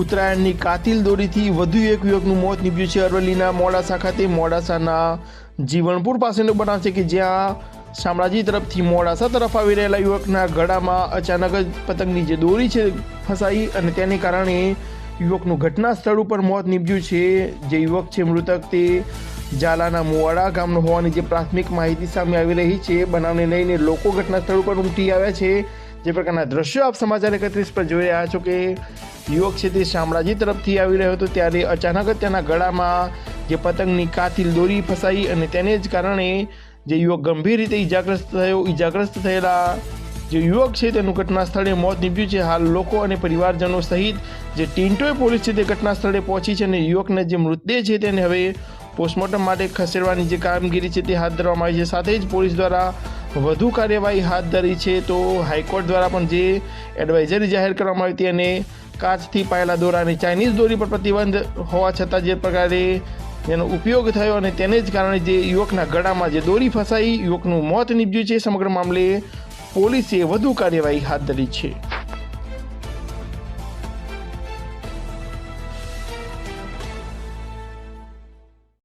ઉત્તરાયણની કાતિલ દોરીથી વધુ એક યુવકનું મોત નીપજ્યું છે અરવલ્લીના મોડાસા ખાતે. મોડાસાના જીવણપુર પાસેનો બનાવ છે કે જ્યાં શામળાજી તરફથી મોડાસા તરફ આવી રહેલા યુવકના ગળામાં અચાનક જ પતંગની જે દોરી છે ફસાઈ અને તેને કારણે યુવકનું ઘટના સ્થળ ઉપર મોત નીપજ્યું છે. જે યુવક છે મૃતક તે ઝાલાના મુવાડા ગામનો હોવાની જે પ્રાથમિક માહિતી સામે આવી રહી છે. બનાવને લઈને લોકો ઘટના સ્થળ ઉપર ઉમટી આવ્યા છે. જે પ્રકારના દ્રશ્યો આપ સમાચાર એકત્રીસ પર જોઈ રહ્યા છો કે યુવક છે તે શામળાજી તરફથી આવી રહ્યો હતો ત્યારે અચાનક જ તેના ગળામાં જે પતંગની કાતિલ દોરી ફસાઈ અને તેને જ કારણે જે યુવક ગંભીર રીતે ઈજાગ્રસ્ત થયો. ઈજાગ્રસ્ત થયેલા જે યુવક છે તેનું ઘટના સ્થળે મોત નીપજ્યું છે. હાલ લોકો અને પરિવારજનો સહિત જે ટિન્ટોય પોલીસ છે તે ઘટના સ્થળે પહોંચી છે અને યુવકના જે મૃતદેહ છે તેને હવે પોસ્ટમોર્ટમ માટે ખસેડવાની જે કામગીરી છે તે હાથ ધરવામાં આવી છે. સાથે જ પોલીસ દ્વારા વધુ કાર્યવાહી હાથ ધરી છે તો હાઈકોર્ટ દ્વારા પણ જે એડવાઇઝરી જાહેર કરવામાં આવી હતી અને કાચથી પાયેલા દોરાની ચાઇનીઝ દોરી પર પ્રતિબંધ હોવા છતાં જે પ્રકારે એનો ઉપયોગ થયો અને તેને જ કારણે જે યુવકના ગળામાં જે દોરી ફસાઈ, યુવકનું મોત નીપજ્યું છે. સમગ્ર મામલે પોલીસે વધુ કાર્યવાહી હાથ ધરી છે.